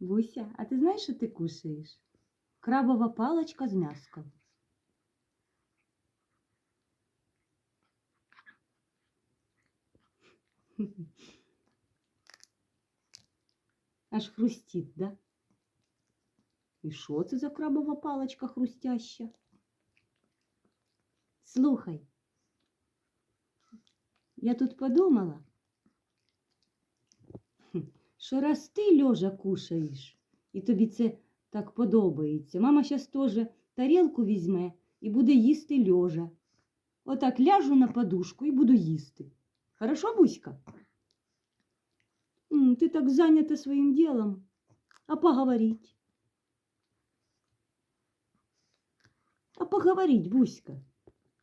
Буся, а ти знаєш, що ти кушаєш? Крабова паличка з м'яском. Аж хрустить, да? І що це за крабова паличка хрустяща? Слухай, я тут подумала, хм, що раз ти льожа кушаєш, і тобі це так подобається, мама зараз теж тарілку візьме і буде їсти льожа. Отак ляжу на подушку і буду їсти. Хорошо, Буська? М, Ти так зайнята своїм ділом. А поговорить? А поговорить, Буська?